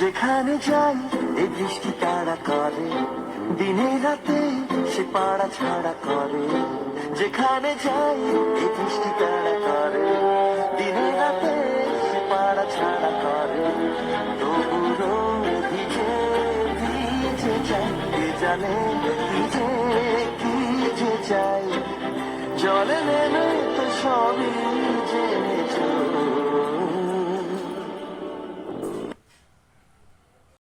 যেখানে যাই, এই বৃষ্টি তারা করে। দিনে রাতে সে পাড়া ছাড়া করে। যেখানে যাই, এই বৃষ্টি তারা করে। দিনে রাতে সে পাড়া ছাড়া করে। তবুও ভিজে ভিজে যাই কে জানে ভিজে কি যে যাই জলে নেমে তো সবই জেনে